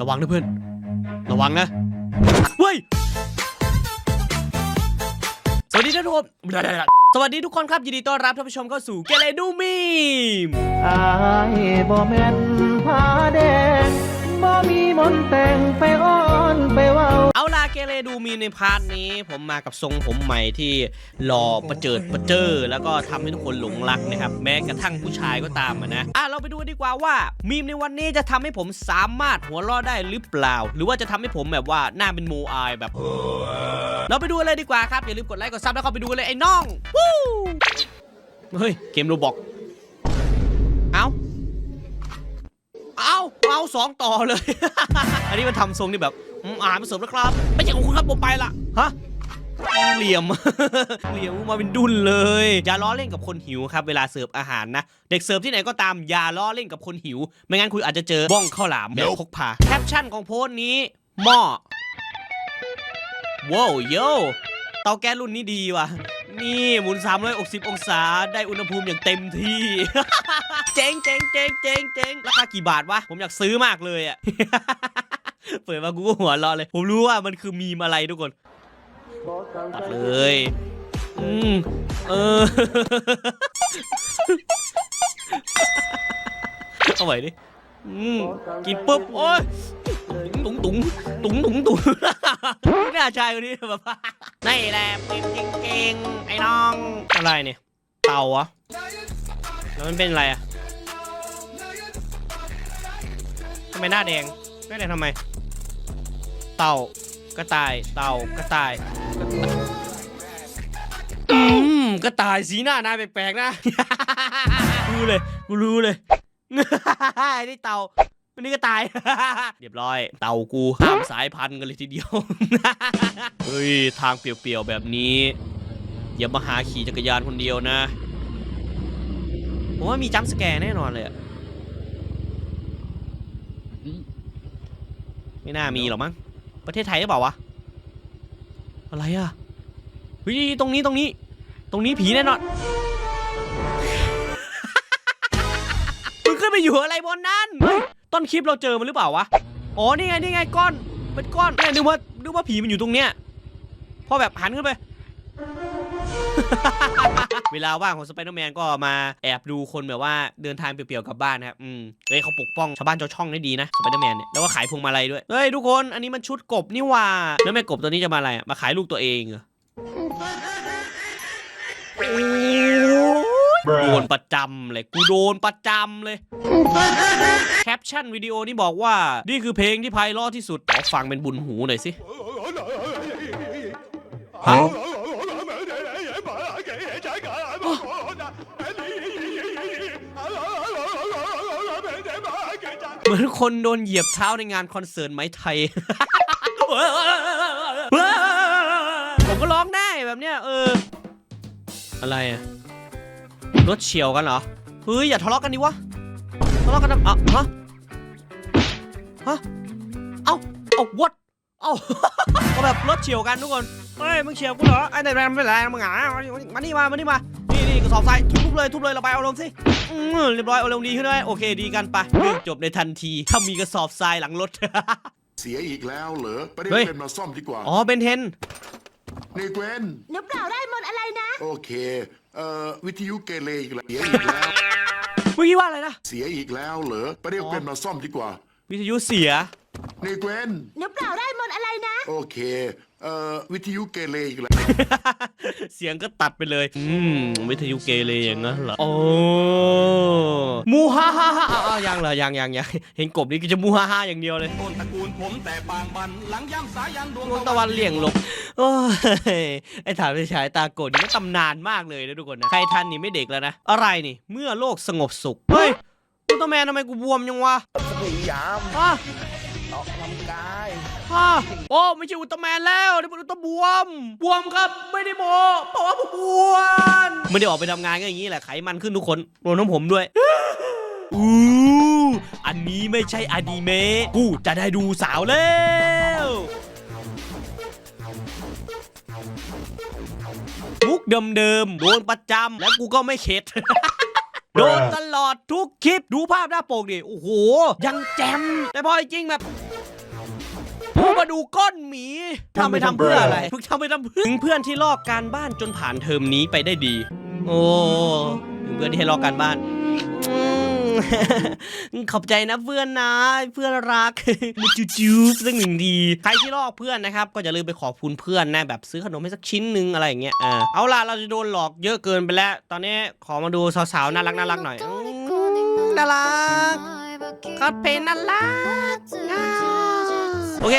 ระวังนะเพื่อน ระวังนะ เว้ย สวัสดีท่านผู้ชมสวัสดีทุกคนครับ ยินดีต้อนรับท่านผู้ชมเข้าสู่เกเรดูมีมอายบ่แม่นผาแดงบ่มีมนแต่งไปอ้อนไป เว้าเอาล่ะเกเรดูมีในพาร์ทนี้ ผมมากับทรงผมใหม่ที่หล่อประเจิดประเจิอแล้วก็ทำให้ทุกคนหลงรักนะครับแม้กระทั่งผู้ชายก็ตามะนะอะเราไปดูกันดีกว่าว่า มีมในวันนี้จะทำให้ผมสามารถหัวเราะได้หรือเปล่า หรือว่าจะทำให้ผมแบบว่าหน้าเป็นโมอายแบบ เราไปดูเลยดีกว่าครับอย่าลืมกดไลค์กดซับแล้วก็ไปดูเลยไอ้น้องวู้เฮ้ยเกมโรบอกเอาเอาเอาสองต่อเลย อันนี้มันทำทรงนี่แบบ อืมอาหารมาเสิร์ฟแล้วครับ ไม่ใช่ของคุณครับผมไปละฮะ เหลี่ยม เหลี่ยมมาเป็นดุนเลย อย่าล้อเล่นกับคนหิวครับ เวลาเสิร์ฟอาหารนะ เด็กเสิร์ฟที่ไหนก็ตามอย่าล้อเล่นกับคนหิว ไม่งั้นคุณอาจจะเจอบ้องข้าวหลามแบบพกพาแคปชั่นของโพสต์นี้หม้อว้าวโยเตาแก๊สรุ่นนี้ดีว่ะ นี่หมุน 360 องศาได้อุณหภูมิอย่างเต็มที่ เจ๋งเจ๋งเจ๋งเจ๋งเจ๋งราคากี่บาทวะ ผมอยากซื้อมากเลยอะ เปิดมากูก็หัวเรอเลย ผมรู้ว่ามันคือมีมอะไรทุกคนตัดเลยอืมเออเอาไว้ดิอืมกินปุ๊บโอ้ยตุ๋งตุ๋งตุ๋งตุ๋งตุ๋งไม่น่าใช่คนนี้แบบว่านี่แหละเป็นจริงๆไอ้น้องอะไรเนี่ยเต่าเหรอแล้วมันเป็นอะไรอะทำไมหน้าแดง หน้าแดงทำไม เต่ากระต่าย เต่ากระต่ายกระต่ายอืมกระต่ายสีหน้าหน้าแปลกๆนะ รู้เลยกูรู้เลย ไอ้นี่เต่าวันนี้ก็ตาย เรียบร้อย เต่ากูห้ามสายพันธุ์กันเลยทีเดียว เฮ้ย ทางเปลี่ยวๆแบบนี้ อย่ามาหาขี่จักรยานคนเดียวนะ ผมว่ามีจัมป์สแกร์แน่นอนเลยอะ ไม่น่ามีหรอกมั้ง ประเทศไทยหรือเปล่าวะ อะไรอะเฮ้ยตรงนี้ตรงนี้ ตรงนี้ผีแน่นอน มึงขึ้นไปอยู่อะไรบนนั้นเฮ้ยต้นคลิปเราเจอมันหรือเปล่าวะ อ๋อ นี่ไง นี่ไงก้อน เป็นก้อนเนี่ยนึกว่า นึกว่าผีมันอยู่ตรงเนี้ย พอแบบหันขึ้นไป เวลาว่างของสไปเดอร์แมนก็มาแอบดูคนแบบว่าเดินทางเปลี่ยวๆกลับบ้านนะครับ อืมเฮ้ยเขาปกป้องชาวบ้านชาวช่องได้ดีนะ สไปเดอร์แมนเนี่ย แล้วก็ขายพวงมาลัยด้วย เฮ้ยทุกคน อันนี้มันชุดกบนี่หว่า แล้วแม่กบตัวนี้จะมาอะไรอะมาขายลูกตัวเองเหรอโอ้ยโดนประจำเลย กูโดนประจำเลย แคปชั่นวิดีโอนี้บอกว่า นี่คือเพลงที่ไพเราะที่สุดขอฟังเป็นบุญหูหน่อยสิฮะ เหมือนคนโดนเหยียบเท้าในงานคอนเสิร์ตไหมไทย ผมก็ร้องได้แบบเนี้ยเออ อะไรอะรถเฉียวกันเหรอ เฮ้ย อย่าทะเลาะกันดิวะ ทะเลาะกันทำอะฮะ ฮะ เอ้า เอ้า what เอ้า ก็แบบรถเฉียวกันทุกคน เฮ้ย มึงเฉียวกูเหรอ ไอ้ไหนแรงไม่แรงมึงหามานี่มา มานี่มา นี่นี่กระสอบทรายทุบเลยทุบเลยระบายอารมณ์สิอืมเรียบร้อยอารมณ์ดีขึ้นไหมโอเคดีกันไปเรื่องจบในทันทีถ้ามีกระสอบทรายหลังรถเสียอีกแล้วเหรอไปเรียเฮ้ยกเป็นมาซ่อมดีกว่าอ๋อเป็นเทนนี่เกวนหนูเปล่าได้มนต์อะไรนะ โอเคเอ่อวิทยุเกเรอีกแล้วเสียอีกแล้วเมื่อกี้ว่าอะไรนะเสียอีกแล้วเหรอไปเรียกเป็นมาซ่อมดีกว่า วิทยุเสียนี่เกวนหนูเปล่าได้มนต์อะไรนะ โอเค เอ่อวิทยุเกเรอีกแล้วเสียงก็ตัดไปเลย อืม วิทยุเกเรอย่างนั้นเหรอ โอ้มูฮ่าฮ่าฮ่าอะยังเหรอยังยังยังเห็นกบนี่ก็จะมูฮ่าฮ่าอย่างเดียวเลย ต้นตระกูลผมแต่ปางบัน หลังย่ำสายันดวงดวงตะวันเลี่ยงลบโอ้ย ไอ้ถามไปฉายตากดนี่มันตำนานมากเลยนะทุกคนนะ ใครทันนี่ไม่เด็กแล้วนะ อะไรนี่ เมื่อโลกสงบสุข เฮ้ยอุลตร้าแมนทำไมกูบวมยังวะพยายามฮะออกกำลังกาย ฮะโอ้ไม่ใช่อุลตร้าแมนแล้วนี่เป็นอุลตร้าบวม บวมครับไม่ได้โมเพราะว่าผมบวมไม่ได้ออกไปทำงานก็อย่างนี้แหละไขมันขึ้นทุกคนรวมทั้งผมด้วย อู้อันนี้ไม่ใช่อนิเมะกูจะได้ดูสาวแล้ว มุกเดิมๆโดนประจำแล้วกูก็ไม่เข็ด โดนตลอดทุกคลิป ดูภาพหน้าโปกดิ โอ้โห ยังแจมแต่พอจริงแบบ กูมาดูก้อนหมีทำไปทำเพื่ออะไรมึงทำไปทำเพื่อถึงเพื่อนที่ลอกการบ้านจนผ่านเทอมนี้ไปได้ดี โอ้ถึงเพื่อนที่ให้ลอกการบ้านอืมขอบใจนะเพื่อนนะ เพื่อนรักมุจูจูบสักหนึ่งทีใครที่ลอกเพื่อนนะครับ ก็อย่าลืมไปขอบคุณเพื่อนนะแบบซื้อขนมให้สักชิ้นหนึ่งอะไรอย่างเงี้ยอ่าเอาล่ะเราจะโดนหลอกเยอะเกินไปแล้ว ตอนนี้ขอมาดูสาวๆน่ารักน่ารักหน่อยอืมน่ารักคอสเพลย์น่ารักอ่า โอเค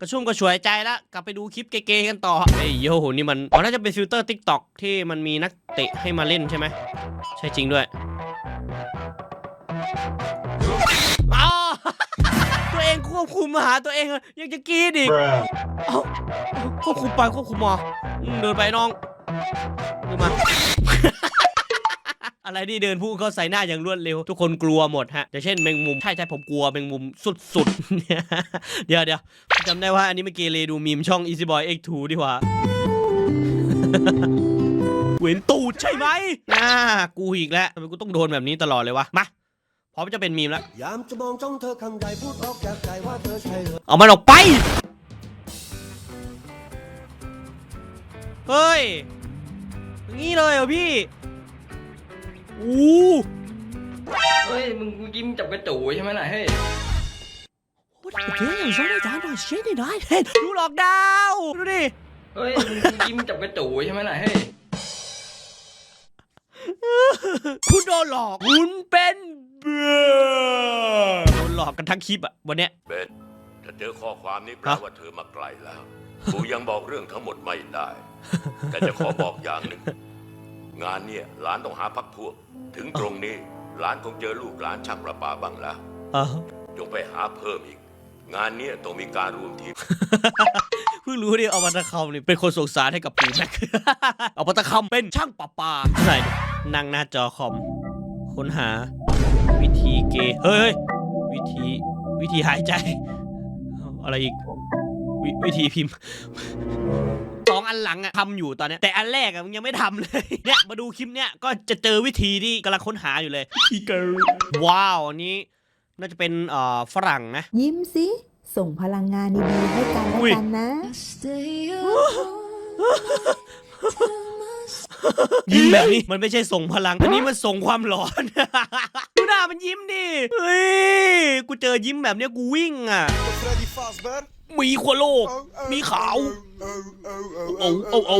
กระชุ่มกระชวยใจแล้วกลับไปดูคลิปเก๋ๆกันต่อเฮ้ยโยโหนี่มันอ๋อน่าจะเป็นฟิลเตอร์ทิกตอกที่มันมีนักเตะให้มาเล่นใช่ไหมใช่จริงด้วยอ้าวตัวเองควบคุมมาหาตัวเองอะยังจะกรีดอีกเอ้าควบคุมไปควบคุมมาอืมเดินไปน้องเดินมา อะไรที่เดินพุ่งเข้าใส่หน้าอย่างรวดเร็ว ทุกคนกลัวหมดฮะอย่างเช่นแมงมุมใช่ใช่ผมกลัวแมงมุมสุดๆเดี๋ยวเดี๋ยวจำได้ว่าอันนี้เมื่อกี้เลยดูมีมช่อง Easy Boy X2 ดีกว่าเว้นตูดใช่ไหมน่ากูอีกแล้วทำไมกูต้องโดนแบบนี้ตลอดเลยวะมาพร้อมจะเป็นมีมแล้วยามจะมองจ้องเธอคำใดพูดออกจากใจว่าเธอใช่หรือเอามันออกไปเฮ้ยอย่างงี้เลยเหรอพี่ อู้เฮ้ย มึงเมื่อกี้มึงจับกระจูใช่ไหมล่ะเฮ้ยโอ้ยเดี๋ยวช่วยได้จ้าหน่อยช่วยได้หน่อยเฮ้ยดูหลอกดาว ดูดิ เฮ้ย มึงเมื่อกี้มึงจับกระจูใช่ไหมล่ะเฮ้ย คุณโดนหลอก คุณเป็นเบื่อโดนหลอกกันทั้งคลิปอะวันเนี้ย เบนถ้าเจอข้อความนี้แปลฮะ ว่าเธอมาไกลแล้ว กูยังบอกเรื่องทั้งหมดไม่ได้ แต่จะขอบอกอย่างหนึ่ง งานเนี่ยหลานต้องหาพักพวก ถึงตรงนี้หลานคงเจอลูกหลานช่างประปาบ้างแล้วอ่าจงไปหาเพิ่มอีก งานเนี้ต้องมีการรวมทีม เพิ่งรู้ดิเอาปัตะคำนี่เป็นคนส่งสารให้กับปู่แม็ก เอาปัตะคำเป็นช่างประปาไหนดินั่งหน้าจอคอมค้นหา วิธีเกย์เฮ้ยเฮ้ยวิธีวิธีหายใจ อะไรอีกววิธีพิมพ์ส องอันหลังอะทำอยู่ตอนเนี้ยแต่อันแรกอะมึงยังไม่ทำเลยเนี่ยมาดูคลิปเนี้ยก็จะเจอวิธีที่กำลังค้นหาอยู่เลยวิธีเกย์ว้าวอันนี้น่าจะเป็นเอ่อฝรั่งนะ ยิ้มสิ ส่งพลังงานดีๆให้กันและอุ้ย กันนะยิ้มแบบนี้มันไม่ใช่ส่งพลัง อันนี้มันส่งความหลอน ดูหน้ามันยิ้มดิเฮ้ยกูเจอยิ้มแบบเนี้ยกูวิ่งอะ Freddy Fazbear หมีขั้วโลกมีขาว เอาเอาเอา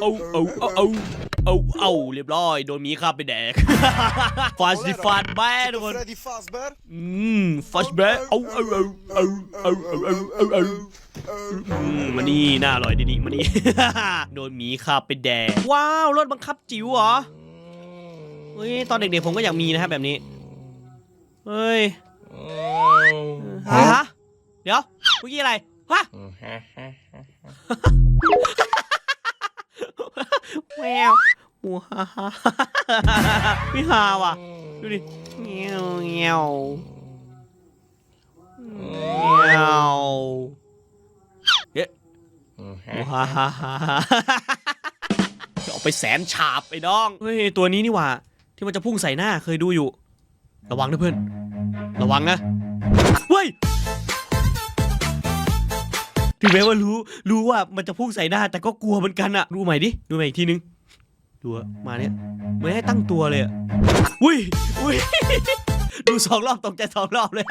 เอาเอาเอาเอาเอาเอาเรียบร้อย โดนหมีข้าบไปแดกฟาสิฟาดแบ้ทุกคน Freddy Fazbear อืมฟัชแบ้เอาเอาเอาเอาเอาเอาเอาเอาเอาอืมมานี่น่าอร่อยดีนี่มานี่โดนหมีข้าบไปแดก ว้าว รถบังคับจิ๋วเหรอเฮ้ยตอนเด็กๆผมก็อยากมีนะครับแบบนี้ เฮ้ยฮะ เดี๋ยวเมื่อกี้อะไรฮะแมวหัวฮ่าฮ่าไม่ฮาว่ะ ดูดิเงี้ยวเงี้ยวเงี้ยวเอ๊ะหัวฮ่าฮ่าฮ่าเอาไปแสนฉาบไปน้อง เฮ้ย ตัวนี้นี่หว่า ที่มันจะพุ่งใส่หน้าเคยดูอยู่ ระวังนะเพื่อน ระวังนะ ถึงแม้ว่ารู้รู้ว่ามันจะพุ่งใส่หน้า แต่ก็กลัวเหมือนกันอะดูใหม่ดิดูใหม่อีกทีนึงดูอะมาเนี่ยไม่ให้ตั้งตัวเลยอะอุ้ยอุ้ยดูสองรอบตกใจสองรอบเลย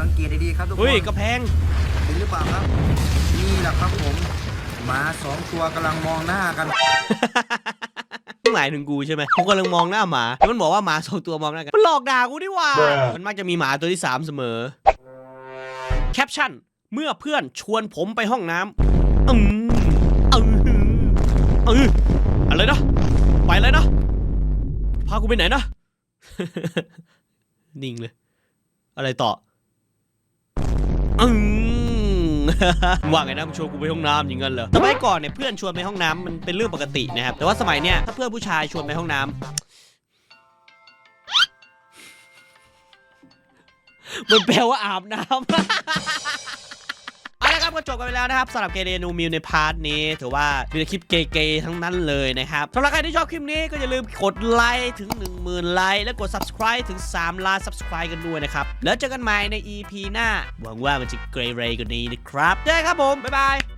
สังเกตดีๆครับทุกคอุ้ยนกระแพงเห็นหรือเปล่าครับ นี่แหละครับผมหมาสองตัวกำลังมองหน้ากัน หมายถึงกูใช่ไหมผมกำลังมองหน้าหมาแล้วมันบอกว่าหมาสองตัวมองหน้ากัน มันหลอกด่ากูดิว่า มันมักจะมีหมาตัวที่สามเสมอ แคปชั่น เมื่อเพื่อนชวนผมไปห้องน้ำอืมเออเอออะไรนะ ไปเลยนะ พากูไปไหนนะ นิ่งเลย อะไรต่ออืมว่าไงนะมึงชวนกูไปห้องน้ำอย่างนั้นเหรอสมัยก่อนเนี่ยเพื่อนชวนไปห้องน้ำมันเป็นเรื่องปกตินะครับ แต่ว่าสมัยเนี้ยถ้าเพื่อนผู้ชายชวนไปห้องน้ำมันแปลว่าอาบน้ำ จบกันไปแล้วนะครับสำหรับเกเรนูมิวในพาร์ทนี้ ถือว่ามีคลิปเกย์ๆทั้งนั้นเลยนะครับสำหรับใครที่ชอบคลิปนี้ก็อย่าลืมกดไลค์ถึง 10,000 ไลค์และกด subscribe ถึง 3 ล้าน subscribe กันด้วยนะครับ แล้วเจอกันใหม่ใน EP หน้า หวังว่ามันจะเกรเรกว่านี้นะครับเจอกันครับผมบ๊ายบาย